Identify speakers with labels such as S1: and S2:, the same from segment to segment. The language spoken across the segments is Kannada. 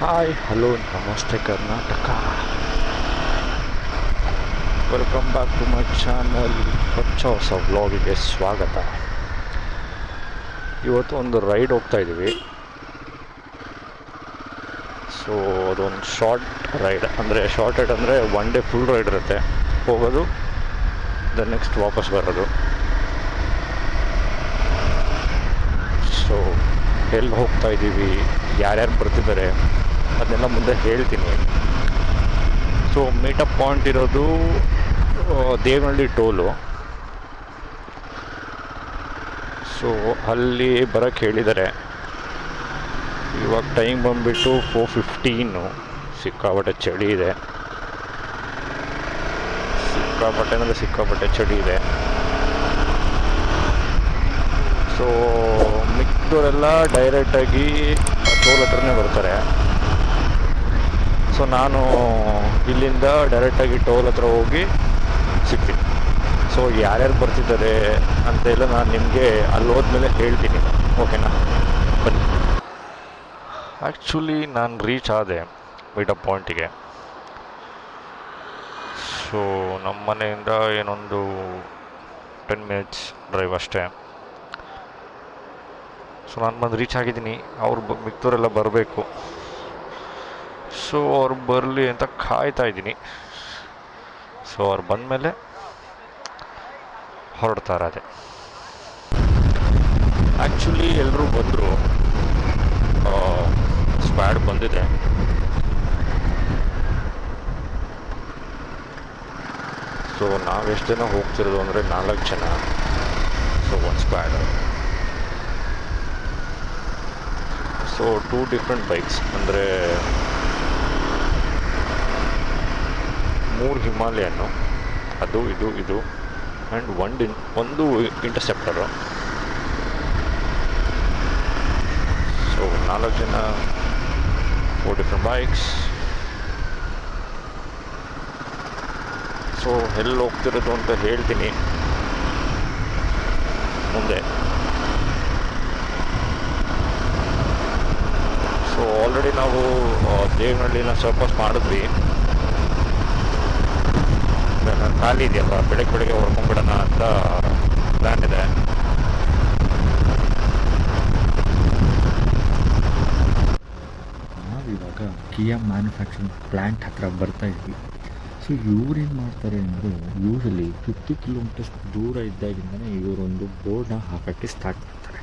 S1: ಹಾಯ್ ಹಲೋ ನಮಸ್ತೆ Karnataka welcome back to my channel ಹೊಚ್ಚ ಹೊಸ ವ್ಲಾಗಿಗೆ ಸ್ವಾಗತ. ಇವತ್ತು ಒಂದು ರೈಡ್ ಹೋಗ್ತಾ ಇದ್ದೀವಿ ಸೊ ಅದೊಂದು ಶಾರ್ಟ್ ರೈಡ್ ಅಂದರೆ ಶಾರ್ಟ್ ರೈಡ್ ಅಂದರೆ ಒನ್ ಡೇ ಫುಲ್ ರೈಡ್ ಇರುತ್ತೆ. ಹೋಗೋದು ದ ನೆಕ್ಸ್ಟ್ ವಾಪಸ್ ಬರೋದು. ಸೊ ಎಲ್ಲಿ ಹೋಗ್ತಾ ಇದ್ದೀವಿ ಯಾರ್ಯಾರು ಬರ್ತಿದ್ದಾರೆ? ಅದನ್ನೆಲ್ಲ ಮುಂದೆ ಹೇಳ್ತೀನಿ. ಸೊ ಮೀಟಪ್ ಪಾಯಿಂಟ್ ಇರೋದು ದೇವನಹಳ್ಳಿ ಟೋಲು. ಸೊ ಅಲ್ಲಿ ಬರೋಕ್ಕೆ ಹೇಳಿದ್ದಾರೆ ಇವಾಗ ಟೈಮ್ ಬಂದುಬಿಟ್ಟು ಫೋರ್ ಫಿಫ್ಟೀನು ಸಿಕ್ಕಾಪಟ್ಟೆ ಚಳಿ ಇದೆ. ಸಿಕ್ಕಾಪಟ್ಟೆ ಅಂದರೆ ಸಿಕ್ಕಾಪಟ್ಟೆ ಚಳಿ ಇದೆ. ಸೊ ಮಿಕ್ಕವರೆಲ್ಲ ಡೈರೆಕ್ಟಾಗಿ ಟೋಲ್ ಹತ್ರನೇ ಬರ್ತಾರೆ. ಸೊ ನಾನು ಇಲ್ಲಿಂದ ಡೈರೆಕ್ಟಾಗಿ ಟೋಲ್ ಹತ್ರ ಹೋಗಿ ಸಿಕ್ತಿ ಸೊ ಯಾರ್ಯಾರು ಬರ್ತಿದ್ದಾರೆ ಅಂತೆಲ್ಲ ನಾನು ನಿಮಗೆ ಅಲ್ಲಿ ಹೋದ್ಮೇಲೆ ಹೇಳ್ತೀನಿ ಓಕೆನಾ ಬನ್ನಿ. ಆ್ಯಕ್ಚುಲಿ ನಾನು ರೀಚ್ ಆದೆ ಮೀಟಪ್ ಪಾಯಿಂಟಿಗೆ ಸೊ ನಮ್ಮ ಮನೆಯಿಂದ ಏನೊಂದು ಟೆನ್ ಮಿನಿಟ್ಸ್ ಡ್ರೈವ್ ಅಷ್ಟೇ. ಸೊ ನಾನು ಬಂದು ರೀಚ್ ಆಗಿದ್ದೀನಿ. ಅವ್ರು ಮಿಕ್ತವರೆಲ್ಲ ಬರಬೇಕು. ಸೊ ಅವ್ರು ಬರಲಿ ಅಂತ ಕಾಯ್ತಾ ಇದ್ದೀನಿ. ಸೊ ಅವ್ರು ಬಂದಮೇಲೆ ಹೊರಡ್ತಾ ಅದೇ. ಆ್ಯಕ್ಚುಲಿ ಎಲ್ಲರೂ ಬಂದರು. ಸ್ಕ್ವಾಡ್ ಬಂದಿದೆ. ಸೊ ನಾವೆಷ್ಟು ಜನ ಹೋಗ್ತಿರೋದು ಅಂದರೆ ನಾಲ್ಕು ಜನ. ಸೊ ಒಂದು squad. So two different bikes. ಅಂದರೆ ಮೂರು ಹಿಮಾಲಯನ್ನು ಅದು, ಇದು ಇದು ಆ್ಯಂಡ್ ಒನ್ ಇನ್ ಒಂದು ಇಂಟರ್ಸೆಪ್ಟರು ಸೊ ನಾಲ್ಕು ಜನ ಫೋರ್ ಡಿಫ್ರೆಂಟ್ ಬೈಕ್ಸ್ ಸೊ ಎಲ್ಲಿ ಹೋಗ್ತಿರೋದು ಅಂತ ಹೇಳ್ತೀನಿ. ಮುಂದೆ. ಸೊ ಆಲ್ರೆಡಿ ನಾವು ದೇವನಹಳ್ಳಿನ ಸರ್ಪಸ್ ಮಾಡಿದ್ವಿ. ಇವಾಗ ಖಾಲಿ ಇದೆಯಲ್ಲ, ಬೆಳಗ್ಗೆ ಬೆಳಗ್ಗೆ ಹೊಡ್ಕೊಂಡ್ಬಿಡೋಣ ಅಂತ ಪ್ಲ್ಯಾನ್ ಇದೆ.
S2: ನಾವಿವಾಗ ಕಿಯಾ ಮ್ಯಾನುಫ್ಯಾಕ್ಚರಿಂಗ್ ಪ್ಲ್ಯಾಂಟ್ ಹತ್ರ ಬರ್ತಾ ಇದ್ವಿ. ಸೊ ಇವ್ರೇನು ಮಾಡ್ತಾರೆ ಅಂದರೆ ಯೂಶಲಿ ಫಿಫ್ಟಿ ಕಿಲೋಮೀಟರ್ಸ್ ದೂರ ಇದ್ದಾಗಿಂದನೇ ಇವರೊಂದು ಬೋರ್ಡನ್ನ ಹಾಕೋಕ್ಕೆ ಸ್ಟಾರ್ಟ್ ಮಾಡ್ತಾರೆ.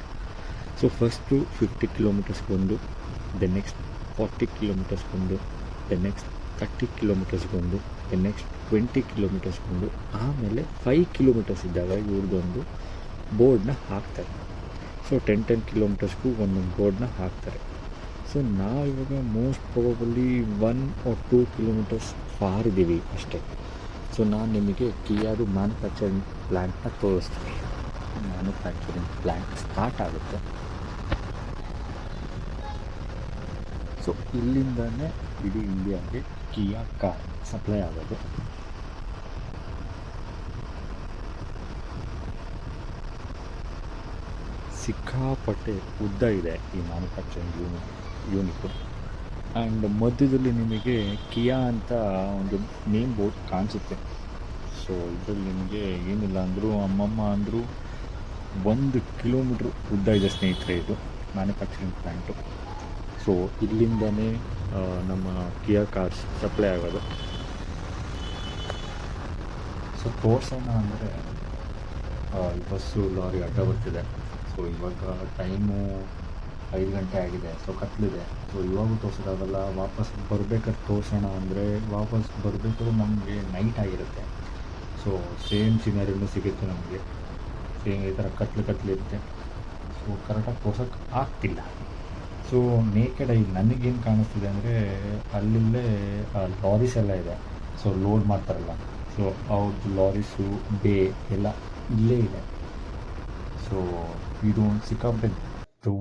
S2: ಸೊ ಫಸ್ಟು ಫಿಫ್ಟಿ ಕಿಲೋಮೀಟರ್ಸ್ ಬಂದು ದ ನೆಕ್ಸ್ಟ್ ಫಾರ್ಟಿ ಕಿಲೋಮೀಟರ್ಸ್ ಬಂದು ದ ನೆಕ್ಸ್ಟ್ ತರ್ಟಿ ಕಿಲೋಮೀಟರ್ಸ್ಗೊಂದು ನೆಕ್ಸ್ಟ್ ಟ್ವೆಂಟಿ ಕಿಲೋಮೀಟರ್ಸ್ಗೊಂದು ಆಮೇಲೆ ಫೈವ್ ಕಿಲೋಮೀಟರ್ಸ್ ಇದ್ದಾಗ ಇವ್ರದ್ದೊಂದು ಬೋರ್ಡ್ನ ಹಾಕ್ತಾರೆ. ಸೊ ಟೆನ್ ಟೆನ್ ಕಿಲೋಮೀಟರ್ಸ್ಗೂ ಒಂದೊಂದು ಬೋರ್ಡ್ನ ಹಾಕ್ತಾರೆ. ಸೊ ನಾವಿವಾಗ most probably one or two kilometers far ಇದ್ದೀವಿ ಅಷ್ಟೇ. ಸೊ ನಾನು ನಿಮಗೆ ಕಿಯಾದು ಮ್ಯಾನುಫ್ಯಾಕ್ಚರಿಂಗ್ ಪ್ಲ್ಯಾಂಟ್ನ ತೋರಿಸ್ತೀನಿ. ಮ್ಯಾನುಫ್ಯಾಕ್ಚರಿಂಗ್ ಪ್ಲ್ಯಾಂಟ್ ಸ್ಟಾರ್ಟ್ ಆಗುತ್ತೆ. ಸೊ ಇಲ್ಲಿಂದನೇ ಇಡೀ ಇಂಡಿಯಾಗೆ ಕಿಯಾ ಕಾರ್ ಸಪ್ಲೈ ಆಗೋದು. ಸಿಕ್ಕಾಪಟ್ಟೆ ಉದ್ದ ಇದೆ ಈ ಮ್ಯಾನುಫ್ಯಾಕ್ಚರಿಂಗ್ ಯೂನಿಟ್ ಯೂನಿಟು ಆ್ಯಂಡ್ ಮಧ್ಯದಲ್ಲಿ ನಿಮಗೆ ಕಿಯಾ ಅಂತ ಒಂದು ನೇಮ್ ಬೋರ್ಡ್ ಕಾಣಿಸುತ್ತೆ. ಸೊ ಇದರಲ್ಲಿ ನಿಮಗೆ ಏನಿಲ್ಲ ಅಂದರೂ, ಅಮ್ಮಮ್ಮ ಅಂದರೂ ಒಂದು ಕಿಲೋಮೀಟ್ರ್ ಉದ್ದ ಇದೆ ಸ್ನೇಹಿತರೆ ಇದು ಮ್ಯಾನುಫ್ಯಾಕ್ಚರಿಂಗ್ ಪ್ಲ್ಯಾಂಟು ಸೊ ಇಲ್ಲಿಂದನೇ ನಮ್ಮ ಕಿಯರ್ ಕಾರ್ಸ್ ಸಪ್ಲೈ ಆಗೋದು. ಸೊ ತೋರ್ಸೋಣ ಅಂದರೆ ಬಸ್ಸು, ಲಾರಿ ಅಡ್ಡ ಬರ್ತಿದೆ. ಸೊ ಇವಾಗ ಟೈಮು ಐದು ಗಂಟೆ ಆಗಿದೆ. ಸೊ ಕತ್ಲಿದೆ. ಸೊ ಇವಾಗೂ ತೋರ್ಸೋದಾಗಲ್ಲ, ವಾಪಸ್ ಬರಬೇಕಾದ್ರೆ ತೋರ್ಸೋಣ ಅಂದರೆ, ವಾಪಸ್ ಬರಬೇಕು ನಮಗೆ ನೈಟ್ ಆಗಿರುತ್ತೆ. ಸೊ ಸೇಮ್ ಸಿನಾರಿನೂ ಸಿಗುತ್ತೆ ನಮಗೆ. ಸೇಮ್ ಈ ಥರ ಕತ್ಲು ಕತ್ಲಿರುತ್ತೆ. ಸೊ ಕರೆಕ್ಟಾಗಿ ತೋರ್ಸೋಕ್ಕೆ ಆಗ್ತಿಲ್ಲ. ಸೊ ನೇಕೆಡ್ ಐ ನನಗೇನು ಕಾಣಿಸ್ತಿದೆ ಅಂದರೆ ಅಲ್ಲಿಲ್ಲೇ ಲಾರೀಸ್ ಎಲ್ಲ ಇದೆ. ಸೊ ಲೋಡ್ ಮಾಡ್ತಾರಲ್ಲ. ಸೊ ಅವ್ರದ್ದು ಲಾರೀಸು ಬೇ ಎಲ್ಲ ಇಲ್ಲೇ ಇದೆ. ಸೊ, ಇದು ಒಂದು ಸಿಕ್ಕಾಪಟ್ಟೆ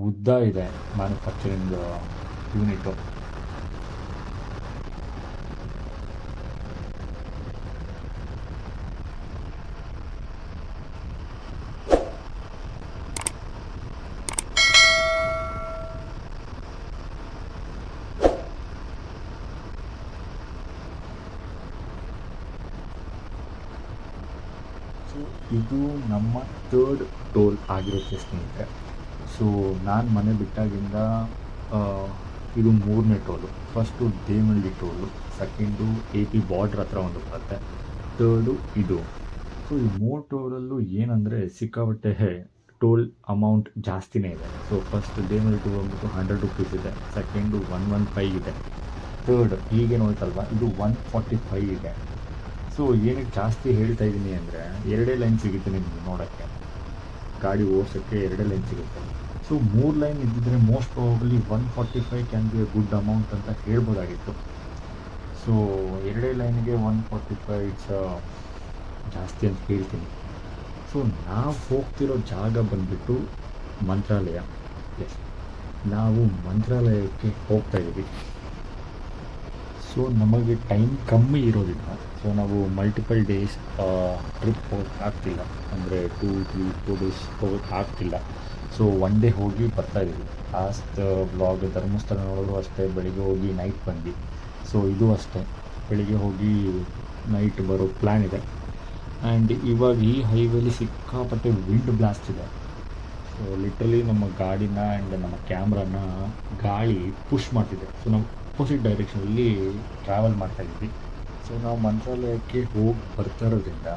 S2: ಉದ್ದ ಇದೆ ಮ್ಯಾನುಫ್ಯಾಕ್ಚರಿಂಗ್ ಯೂನಿಟು ಸೊ ಇದು ನಮ್ಮ ಥರ್ಡ್ ಟೋಲ್ ಆಗಿರುತ್ತೆ ಸ್ನೇಹಿತರೆ. ಸೊ ನಾನು ಮನೆ ಬಿಟ್ಟಾಗಿಂದ ಇದು ಮೂರನೇ toll first Devanahalli toll second A P border ಹತ್ರ ಒಂದು ಬರುತ್ತೆ. ಥರ್ಡು ಇದು. ಸೊ ಈ ಮೂರು ಟೋಲಲ್ಲೂ ಏನಂದರೆ ಸಿಕ್ಕಾಪಟ್ಟೆ ಟೋಲ್ ಅಮೌಂಟ್ ಜಾಸ್ತಿನೇ ಇದೆ. ಸೊ ಫಸ್ಟ್ ದೇವನಹಳ್ಳಿ ಟೋಲ್ ಬಂದ್ಬಿಟ್ಟು ಹಂಡ್ರೆಡ್ ರುಪೀಸ್ ಇದೆ ಸೆಕೆಂಡು ಒನ್ ಒನ್ ಫೈವ್ ಇದೆ. ಥರ್ಡ್ ಈಗೇನು ಹೋಯ್ತಲ್ವ, ಇದು ಒನ್ ಫಾರ್ಟಿ ಫೈವ್ ಇದೆ. ಸೊ ಏನಕ್ಕೆ ಜಾಸ್ತಿ ಹೇಳ್ತಾ ಇದ್ದೀನಿ ಅಂದರೆ ಎರಡೇ ಲೈನ್ ಸಿಗುತ್ತೆ ನಿಮಗೆ ನೋಡೋಕ್ಕೆ. ಗಾಡಿ ಓಡಿಸೋಕ್ಕೆ ಎರಡೇ ಲೈನ್ ಸಿಗುತ್ತೆ. ಸೊ ಮೂರು ಲೈನ್ ಇದ್ದಿದ್ರೆ most probably one forty five can be a good amount ಅಂತ ಹೇಳ್ಬೋದಾಗಿತ್ತು. ಸೊ ಎರಡೇ ಲೈನ್ಗೆ ಒನ್ ಫಾರ್ಟಿ ಫೈವ್ ಇಟ್ಸ್ ಜಾಸ್ತಿ ಅಂತ ಹೇಳ್ತೀನಿ. ಸೊ ನಾವು ಹೋಗ್ತಿರೋ ಜಾಗ ಬಂದುಬಿಟ್ಟು ಮಂತ್ರಾಲಯ. ಎಸ್ ನಾವು ಮಂತ್ರಾಲಯಕ್ಕೆ ಹೋಗ್ತಾ ಇದ್ದೀವಿ ಸೊ ನಮಗೆ ಟೈಮ್ ಕಮ್ಮಿ ಇರೋದ್ರಿಂದ ಸೊ ನಾವು ಮಲ್ಟಿಪಲ್ ಡೇಸ್ ಟ್ರಿಪ್ ಹೋಗಕ್ಕೆ ಆಗ್ತಿಲ್ಲ. ಅಂದರೆ ಟೂ ತ್ರೀ ಫೋರ್ ಡೇಸ್ ಹೋಗೋಕ್ಕೆ ಆಗ್ತಿಲ್ಲ. ಸೊ ಒನ್ ಡೇ ಹೋಗಿ ಬರ್ತಾ ಇದ್ದೀವಿ ಲಾಸ್ಟ್ ಬ್ಲಾಗ್ ಧರ್ಮಸ್ಥಳ ನೋಡಿದ್ರು ಅಷ್ಟೇ, ಬೆಳಿಗ್ಗೆ ಹೋಗಿ ನೈಟ್ ಬಂದ್ವಿ. ಸೊ ಇದು ಅಷ್ಟೇ. ಬೆಳಿಗ್ಗೆ ಹೋಗಿ ನೈಟ್ ಬರೋ ಪ್ಲ್ಯಾನ್ ಇದೆ. ಆ್ಯಂಡ್ ಇವಾಗ ಈ ಹೈವೇಲಿ ಸಿಕ್ಕಾಪಟ್ಟೆ ವಿಂಡ್ ಬ್ಲಾಸ್ಟ್ ಇದೆ. ಸೊ ಲಿಟ್ರಲಿ ನಮ್ಮ ಗಾಡಿನ ಆ್ಯಂಡ್ ನಮ್ಮ ಕ್ಯಾಮ್ರಾನ ಗಾಳಿ ಪುಷ್ ಮಾಡ್ತಿದೆ. ಸೊ ನಾವು ಅಪೋಸಿಟ್ ಡೈರೆಕ್ಷನಲ್ಲಿ ಟ್ರಾವೆಲ್ ಮಾಡ್ತಾ ಇದ್ವಿ. ಸೊ ನಾವು ಮಂತ್ರಾಲಯಕ್ಕೆ ಹೋಗಿ ಬರ್ತಾ ಇರೋದ್ರಿಂದ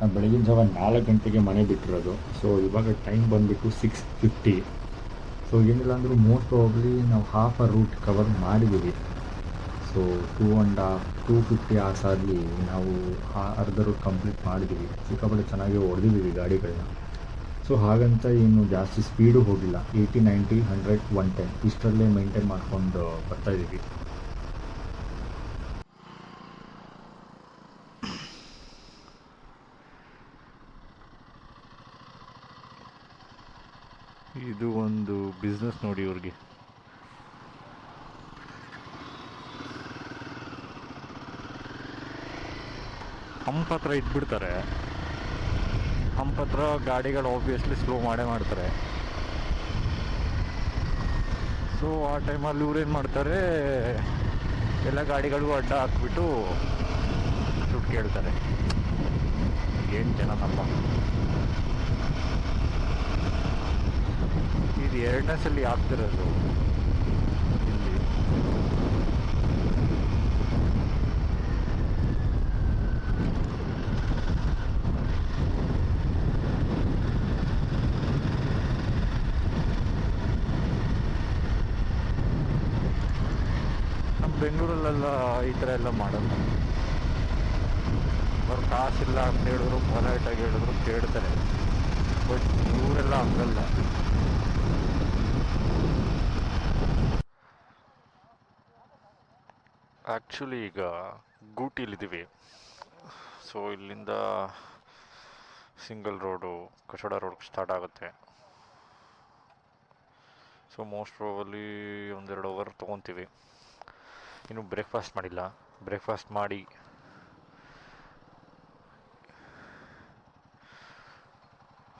S2: ನಾವು ಬೆಳಗಿನ ಜಾವ ನಾಲ್ಕು ಗಂಟೆಗೆ ಮನೆ ಬಿಟ್ಟಿರೋದು. ಸೊ ಇವಾಗ ಟೈಮ್ ಬಂದುಬಿಟ್ಟು ಸಿಕ್ಸ್ ಫಿಫ್ಟಿ ಸೊ ಏನಿಲ್ಲ ಅಂದರೂ ಮೋಸ್ಟ್ ಪ್ರಾಬಬ್ಲಿ ನಾವು ಹಾಫ್ ಅ ರೂಟ್ ಕವರ್ ಮಾಡಿದ್ದೀವಿ. So two and half two fifty hours ಆಗಲಿ ನಾವು ಆ ಅರ್ಧ ರೂಟ್ ಕಂಪ್ಲೀಟ್ ಮಾಡಿದ್ದೀವಿ. ಸಿಕ್ಕಾಪಟ್ಟೆ ಚೆನ್ನಾಗಿ ಹೊಡೆದಿದ್ದೀವಿ ಗಾಡಿಗಳನ್ನ. ಸೊ ಹಾಗಂತ ಏನು ಜಾಸ್ತಿ ಸ್ಪೀಡು ಹೋಗಿಲ್ಲ. Eighty ninety hundred one ten ಇಷ್ಟರಲ್ಲೇ maintain ಮಾಡ್ಕೊಂಡು ಬರ್ತಾ
S1: ಇದು ಒಂದು ಬಿಸ್ನೆಸ್ ನೋಡಿ ಇವ್ರಿಗೆ. ಹಂಪ್ ಹತ್ರ ಇಟ್ಬಿಡ್ತಾರೆ. ಹಂಪ್ ಹತ್ರ ಗಾಡಿಗಳು ಆಬ್ವಿಯಸ್ಲಿ ಸ್ಲೋ ಮಾಡೇ ಮಾಡ್ತಾರೆ. ಸೊ ಆ ಟೈಮಲ್ಲಿ ಇವ್ರೇನು ಮಾಡ್ತಾರೆ, ಎಲ್ಲ ಗಾಡಿಗಳಿಗೂ ಅಡ್ಡ ಹಾಕ್ಬಿಟ್ಟು ದುಡ್ಡು ಕೇಳ್ತಾರೆ. ಏನು ಜನ ನಮ್ಮ ಇದು ಎರಡನೇ ಸಲ ಆಗ್ತಿರೋದು. ಇಲ್ಲಿ. ನಮ್ಮ ಬೆಂಗಳೂರಲ್ಲೆಲ್ಲ ಈ ಥರ ಎಲ್ಲ ಮಾಡಲ್ಲ ಅವ್ರು ಕಾಸಿಲ್ಲ ಅಂತ ಹೇಳಿದ್ರು ಪೊಲೈಟಾಗಿ ಹೇಳಿದ್ರು, ಕೇಳ್ತಾರೆ. ಬಟ್ ಇವರೆಲ್ಲ ಹಂಗಲ್ಲ. ಆ್ಯಕ್ಚುಲಿ ಈಗ ಗೂಟಿಲಿದ್ದೀವಿ ಸೊ ಇಲ್ಲಿಂದ ಸಿಂಗಲ್ ರೋಡು ಕಚಡ ರೋಡ್ ಸ್ಟಾರ್ಟ್ ಆಗುತ್ತೆ. ಸೊ ಮೋಸ್ಟ್ ಪ್ರಾಬಲಿ ಒಂದೆರಡು ಅವರ್ ತೊಗೊತೀವಿ. ಇನ್ನು ಬ್ರೇಕ್ಫಾಸ್ಟ್ ಮಾಡಿಲ್ಲ. ಬ್ರೇಕ್ಫಾಸ್ಟ್ ಮಾಡಿ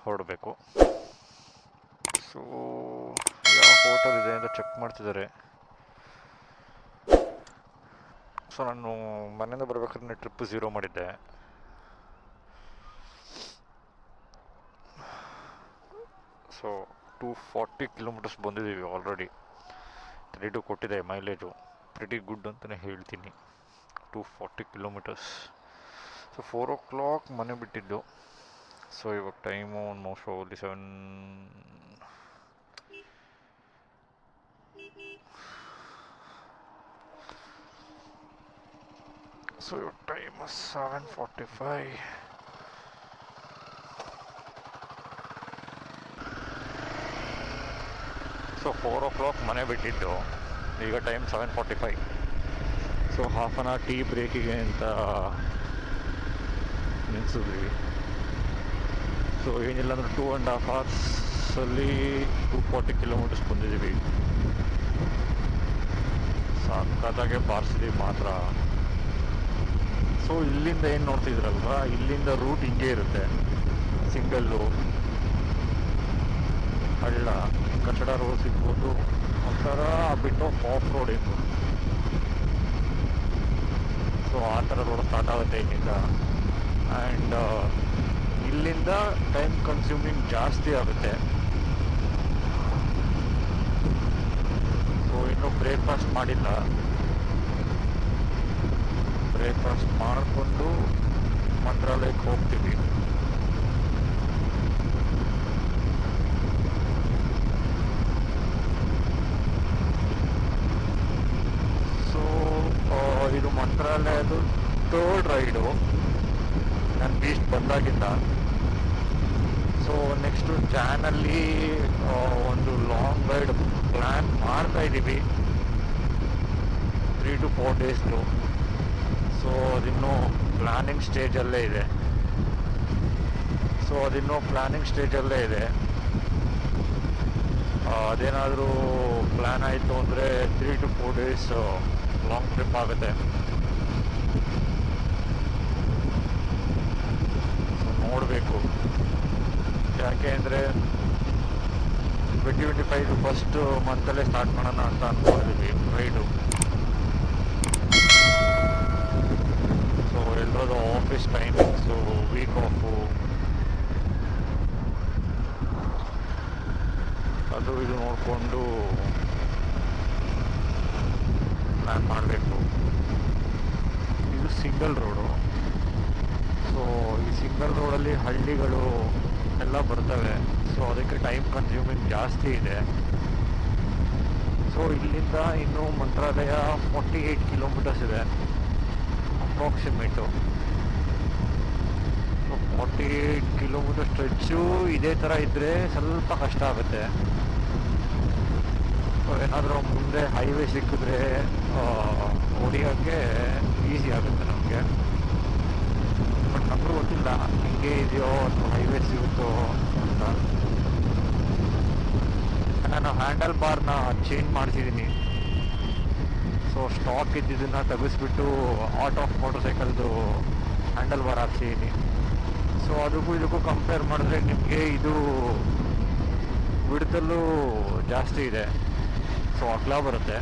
S1: ಹೊರಡಬೇಕು. ಸೊ ಯಾವ ಹೋಟೆಲ್ ಇದೆ ಅಂತ ಚೆಕ್ ಮಾಡ್ತಿದ್ದಾರೆ. ಸೊ ನಾನು ಮನೆಯಿಂದ ಬರ್ಬೇಕಾದ್ರೆ ಟ್ರಿಪ್ ಝೀರೋ ಮಾಡಿದ್ದೆ. ಸೊ ಟೂ ಫಾರ್ಟಿ ಕಿಲೋಮೀಟರ್ಸ್ ಬಂದಿದ್ದೀವಿ ಆಲ್ರೆಡಿ ತ್ರೀ ಟು ಕೊಟ್ಟಿದೆ ಮೈಲೇಜು ಪ್ರಿಟಿ ಗುಡ್ ಅಂತಲೇ ಹೇಳ್ತೀನಿ. Two forty kilometers so four o'clock ಮನೆ ಬಿಟ್ಟಿದ್ದು. ಸೊ ಇವಾಗ time most only seven so ಇವಾಗ time seven forty five so four o'clock ಮನೆ ಬಿಟ್ಟಿದ್ದು. ಈಗ time seven forty five so half an hour tea ಬ್ರೇಕಿಗೆ ಅಂತ ನಿಲ್ಸಿದ್ವಿ. ಸೊ ಏನಿಲ್ಲ ಅಂದ್ರೆ ಟೂ ಆ್ಯಂಡ್ ಹಾಫ್ ಅವರ್ಸಲ್ಲಿ ಟೂ ಫಾರ್ಟಿ ಕಿಲೋಮೀಟರ್ಸ್ ಬಂದಿದ್ದೀವಿ. ಸಾಕಾದಾಗೆ ಬಾರಿಸಿದೀವಿ ಮಾತ್ರ. ಸೊ, ಇಲ್ಲಿಂದ ಏನು ನೋಡ್ತಿದ್ರಲ್ವಾ? ಇಲ್ಲಿಂದ ರೂಟ್ ಹಿಂಗೆ ಇರುತ್ತೆ. ಸಿಂಗಲ್ಲು ಹಳ್ಳ, ಕಟ್ಟಡ ರೋಡ್ ಸಿಗ್ಬೋದು ಒಂಥರ ಬಿಟ್ಟು ಆಫ್ ರೋಡ್ ಇತ್ತು ಸೊ ಆ ಥರ ರೋಡ್ ಸ್ಟಾರ್ಟ್ ಆಗುತ್ತೆ ಇಲ್ಲಿಂದ. ಆ್ಯಂಡ್ ಇಲ್ಲಿಂದ ಟೈಮ್ ಕನ್ಸ್ಯೂಮಿಂಗ್ ಜಾಸ್ತಿ ಆಗುತ್ತೆ. ಸೊ ಇನ್ನೂ ಬ್ರೇಕ್ಫಾಸ್ಟ್ ಮಾಡಿಲ್ಲ. ಬ್ರೇಕ್ಫಾಸ್ಟ್ ಮಾಡಿಕೊಂಡು ಮಂತ್ರಾಲಯಕ್ಕೆ ಹೋಗ್ತೀವಿ. ಸೊ ಇದು ಮಂತ್ರಾಲಯದು ಥರ್ಡ್ ರೈಡು ನನ್ನ ಬೀಚ್ ಬಂದಾಗಿಂದ. ಸೊ ನೆಕ್ಸ್ಟು ಜಾನಲ್ಲಿ ಒಂದು ಲಾಂಗ್ ರೈಡ್ ಪ್ಲ್ಯಾನ್ ಮಾಡ್ತಾ ಇದ್ದೀವಿ ತ್ರೀ ಟು ಫೋರ್ ಡೇಸ್ದು ಸೊ ಅದಿನ್ನೂ ಪ್ಲ್ಯಾನಿಂಗ್ ಸ್ಟೇಜಲ್ಲೇ ಇದೆ. ಸೊ ಅದಿನ್ನೂ ಪ್ಲ್ಯಾನಿಂಗ್ ಸ್ಟೇಜಲ್ಲೇ ಇದೆ. ಅದೇನಾದರೂ ಪ್ಲ್ಯಾನ್ ಆಯಿತು ಅಂದರೆ three to four days long trip ಆಗುತ್ತೆ. ಸೊ ನೋಡಬೇಕು. ಯಾಕೆ ಅಂದರೆ ಟ್ವೆಂಟಿ ಟ್ವೆಂಟಿ ಫೈವ್ ಫಸ್ಟು ಮಂತಲ್ಲೇ ಸ್ಟಾರ್ಟ್ ಮಾಡೋಣ ಅಂತ ಅಂದ್ಕೊಂಡಿದ್ವಿ ರೈಡು ಎಲ್ಲರದು ಆಫೀಸ್ ಟೈಮಿಂಗ್ಸು ವೀಕ್ ಆಫು ಅದು ಇದು ನೋಡಿಕೊಂಡು ಪ್ಲ್ಯಾನ್ ಮಾಡಬೇಕು. ಇದು ಸಿಂಗಲ್ ರೋಡು ಸೊ ಈ ಸಿಂಗಲ್ ರೋಡಲ್ಲಿ ಹಳ್ಳಿಗಳು ಎಲ್ಲ ಬರ್ತವೆ. ಸೊ ಅದಕ್ಕೆ ಟೈಮ್ ಕನ್ಸ್ಯೂಮಿಂಗ್ ಜಾಸ್ತಿ ಇದೆ. ಸೊ ಇಲ್ಲಿಂದ ಇನ್ನು ಮಂತ್ರಾಲಯ ಫಾರ್ಟಿ ಏಯ್ಟ್ ಕಿಲೋಮೀಟರ್ಸ್ ಇದೆ. ಅಪ್ರಾಕ್ಸಿಮೇಟು. ಫಾರ್ಟಿ ಕಿಲೋಮೀಟರ್ ಸ್ಟ್ರೆಚ್ಚು ಇದೇ ಥರ ಇದ್ದರೆ ಸ್ವಲ್ಪ ಕಷ್ಟ ಆಗುತ್ತೆ. ಏನಾದರೂ ಮುಂದೆ ಹೈವೇ ಸಿಕ್ಕಿದ್ರೆ ಹೊಡಿಯೋಕ್ಕೆ ಈಸಿ ಆಗುತ್ತೆ ನಮಗೆ. ಬಟ್ ನಮಗೂ ಗೊತ್ತಿಲ್ಲ, ಹಿಂಗೆ ಇದೆಯೋ ಅಥವಾ ಹೈವೇ ಸಿಗುತ್ತೋ ಅಂತ. ನಾನು ಹ್ಯಾಂಡಲ್ ಬಾರ್ನ ಚೇಂಜ್ ಮಾಡಿಸಿದ್ದೀನಿ ಸೊ ಸ್ಟಾಕ್ ಇದ್ದಿದ್ದನ್ನು ತೆಗೆಸ್ಬಿಟ್ಟು ಆಟ್ ಆಫ್ ಮೋಟರ್ ಸೈಕಲ್ದು ಹ್ಯಾಂಡಲ್ ಬಾರ್ ಹಾಕ್ಸಿದ್ದೀನಿ ಸೊ ಅದಕ್ಕೂ ಇದಕ್ಕೂ ಕಂಪೇರ್ ಮಾಡಿದ್ರೆ ನಿಮಗೆ ಇದು ಬಿಡ್ತಲ್ಲೂ ಜಾಸ್ತಿ ಇದೆ. ಸೊ ಅಗ್ಲ ಬರುತ್ತೆ.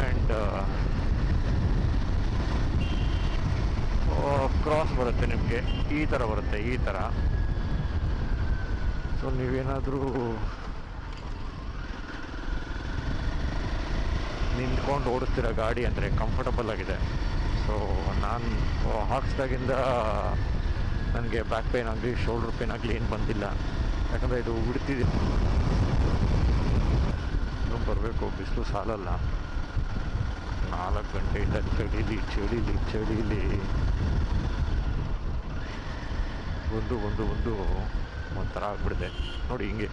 S1: ಆ್ಯಂಡ್ ಕ್ರಾಸ್ ಬರುತ್ತೆ ನಿಮಗೆ. ಈ ಥರ ಬರುತ್ತೆ, ಈ ಥರ ಸೊ ನೀವೇನಾದರೂ ನಿಂತ್ಕೊಂಡು ಓಡಿಸ್ತಿರೋ ಗಾಡಿ ಅಂದರೆ ಕಂಫರ್ಟಬಲ್ ಆಗಿದೆ. ಸೊ ನಾನು ಹಾಕ್ಸ್ದಾಗಿಂದ ನನಗೆ ಬ್ಯಾಕ್ ಪೇನ್ ಆಗಲಿ ಶೋಲ್ಡರ್ ಪೇನ್ ಆಗಲಿ ಏನು ಬಂದಿಲ್ಲ. ಯಾಕಂದರೆ ಇದು ಉಡ್ತಿದೆ. ಇನ್ನೂ ಬರಬೇಕು, ಬಿಸಿಲು ಸಾಲಲ್ಲ. ನಾಲ್ಕು ಗಂಟೆಯಿಂದ ಚಳಿಲಿ ಚಳಿಲಿ ಚಳಿಲಿ. ಒಂದು ಒಂದು ಒಂದು, ಒಂಥರ ಆಗ್ಬಿಡಿದೆ ನೋಡಿ ಹಿಂಗೆ.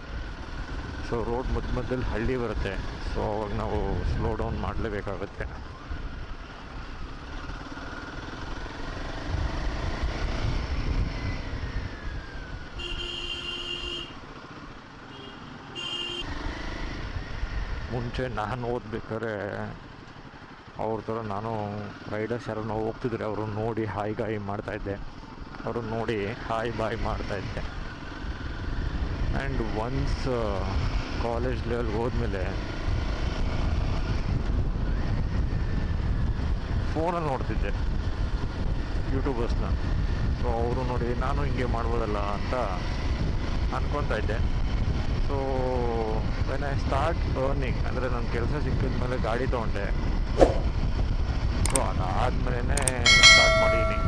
S1: ಸೊ ರೋಡ್ ಮಧ್ಯ ಮಧ್ಯದಲ್ಲಿ ಹಳ್ಳಿ ಬರುತ್ತೆ. ಸೊ ಅವಾಗ ನಾವು ಸ್ಲೋ ಡೌನ್ ಮಾಡಲೇಬೇಕಾಗುತ್ತೆ. ಮುಂಚೆ ನಾನು ಓದ್ಬೇಕಾದ್ರೆ ಅವ್ರ ಥರ ನಾನು ರೈಡರ್ಸ್ ಯಾರನ್ನ ಹೋಗ್ತಿದ್ರೆ ಅವರು ನೋಡಿ ಹಾಯ್ ಗಾಯಿ ಮಾಡ್ತಾಯಿದ್ದೆ ಅವರು ನೋಡಿ ಹಾಯ್ ಬಾಯ್ ಮಾಡ್ತಾಯಿದ್ದೆ ಆ್ಯಂಡ್ ಒನ್ಸ್ ಕಾಲೇಜ್ ಲೆವೆಲ್ ಹೋದ್ಮೇಲೆ ಫೋನಲ್ಲಿ ನೋಡ್ತಿದ್ದೆ ಯೂಟ್ಯೂಬರ್ಸ್ನ. ಸೊ ಅವರು ನೋಡಿ, ನಾನು ಹಿಂಗೆ ಮಾಡ್ಬೋದಲ್ಲ ಅಂತ ಅನ್ಕೊತಾ ಇದ್ದೆ. So when I start earning ಅಂದರೆ ನನ್ನ ಕೆಲಸ ಸಿಕ್ಕಿದ ಮೇಲೆ ಗಾಡಿ ತೊಗೊಂಡೆ. ಸೊ ಅದಾದಮೇಲೆ ಸ್ಟಾರ್ಟ್ ಮಾಡೀನಿ.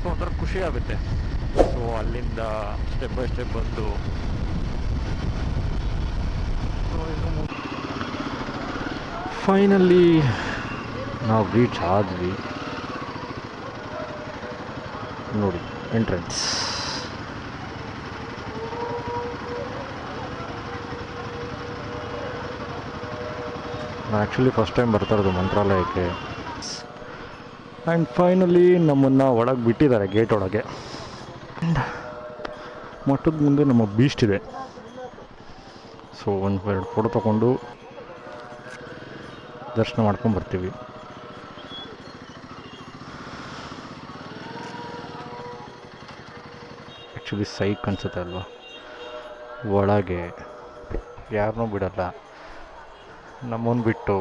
S1: ಸೊ ಒಂಥರ ಖುಷಿ ಆಗುತ್ತೆ. ಸೊ ಅಲ್ಲಿಂದ ಸ್ಟೆಪ್ ಬೈ ಸ್ಟೆಪ್ ಬಂದು. ಫೈನಲಿ ನಾವು ರೀಚ್ ಆದ್ವಿ. ನೋಡಿ ಎಂಟ್ರೆನ್ಸ್ ನಾನು ಆ್ಯಕ್ಚುಲಿ ಫಸ್ಟ್ ಟೈಮ್ ಬರ್ತಾ ಇರೋದು ಮಂತ್ರಾಲಯಕ್ಕೆ. ಆ್ಯಂಡ್ ಫೈನಲಿ ನಮ್ಮನ್ನು ಒಳಗೆ ಬಿಟ್ಟಿದ್ದಾರೆ ಗೇಟ್ ಒಳಗೆ. ಮಠದ ಮುಂದೆ ನಮ್ಮ ಬೀಸ್ಟ್ ಇದೆ. ಸೊ ಒಂದು ಎರಡು ಫೋಟೋ ತೊಗೊಂಡು ದರ್ಶನ ಮಾಡ್ಕೊಂಡು ಬರ್ತೀವಿ. ಆ್ಯಕ್ಚುಲಿ ಸೈಕ್ ಅನ್ಸುತ್ತೆ ಅಲ್ವಾ ಒಳಗೆ ಯಾರನ್ನೂ ಬಿಡಲ್ಲ. ನಮ್ಮನ್ನು ಬಿಟ್ಟು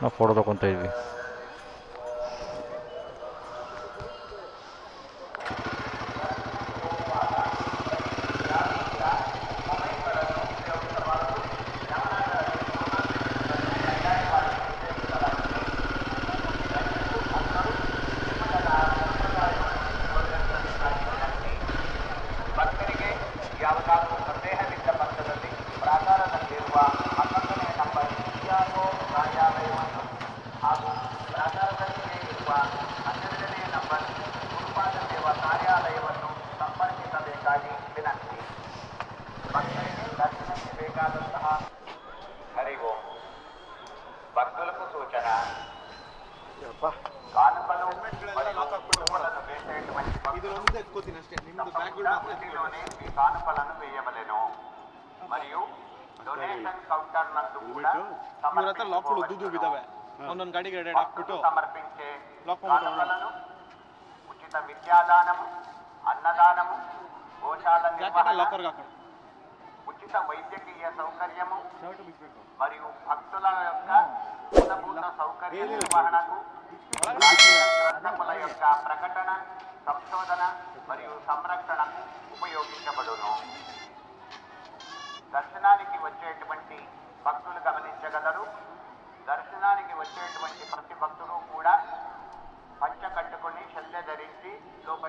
S1: ನಾವು ಫೋಟೋ ತೊಗೊತಾ ಇದ್ವಿ.
S3: శ్రీరంగానంద హరి
S4: ఓం. భక్తులకు సూచన. కానుకలు వేయవలేను. మరియు
S3: ಡೊನೇಷನ್ ಕೌಂಟರ್ ಒಂದೊಂದು
S4: ಉಚಿತ విద్యాదానము అన్నదానము గోశాల నిర్వహణ ఉచిత వైద్యకీయ సౌకర్యము మరియు భక్తుల యొక్క మూలభూత సౌకర్య నిర్వహణకు గ్రంథముల యొక్క ప్రకటన సంశోధన మరియు సంరక్షణకు ఉపయోగించబడును. దర్శనానికి వచ్చేటువంటి భక్తులు గమనించగలరు. దర్శనానికి వచ్చేటువంటి ప్రతి భక్తుడు కూడా పంచ కట్టుకొని శల్య ధరించి లోపలి